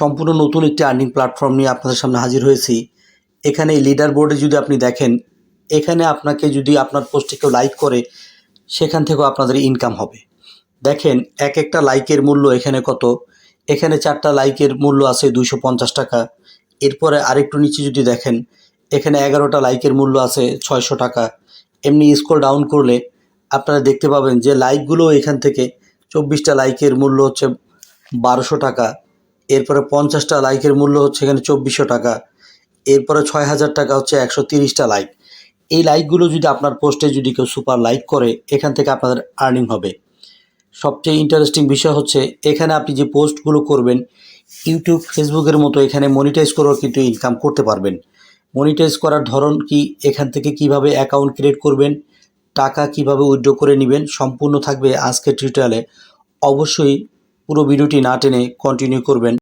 সম্পূর্ণ নতুন একটি আর্নিং প্ল্যাটফর্ম নিয়ে আপনাদের সামনে হাজির হয়েছি। এখানে লিডার বোর্ডে যদি আপনি দেখেন, এখানে আপনাকে যদি আপনার পোস্টে কেউ লাইক করে, সেখান থেকেও আপনাদের ইনকাম হবে। দেখেন, এক একটা লাইকের মূল্য এখানে কত? এখানে চারটা লাইকের মূল্য আছে দুইশো পঞ্চাশ টাকা। এরপরে আরেকটু নিচে যদি দেখেন, এখানে এগারোটা লাইকের মূল্য আছে ছয়শো টাকা। এমনি স্ক্রল ডাউন করলে আপনারা দেখতে পাবেন যে লাইকগুলো এখান থেকে চব্বিশটা লাইকের মূল্য হচ্ছে বারোশো টাকা। এরপরে পঞ্চাশটা লাইকের মূল্য হচ্ছে এখানে চব্বিশশো টাকা। এরপরে ছয় হাজার টাকা হচ্ছে একশো তিরিশটা লাইক। এই লাইকগুলো যদি আপনার পোস্টে যদি কেউ সুপার লাইক করে, এখান থেকে আপনাদের আর্নিং হবে। সবচেয়ে ইন্টারেস্টিং বিষয় হচ্ছে, এখানে আপনি যে পোস্টগুলো করবেন, ইউটিউব, ফেসবুকের মতো এখানে মনিটাইজ করেও কিন্তু ইনকাম করতে পারবেন। মনিটাইজ করার ধরন কি, এখান থেকে কীভাবে অ্যাকাউন্ট ক্রিয়েট করবেন, টাকা কীভাবে উইথড্র করে নেবেন, সম্পূর্ণ থাকবে আজকের টিউটোরিয়ালে অবশ্যই পুরো ভিডিওটি না টেনে কন্টিনিউ করবেন।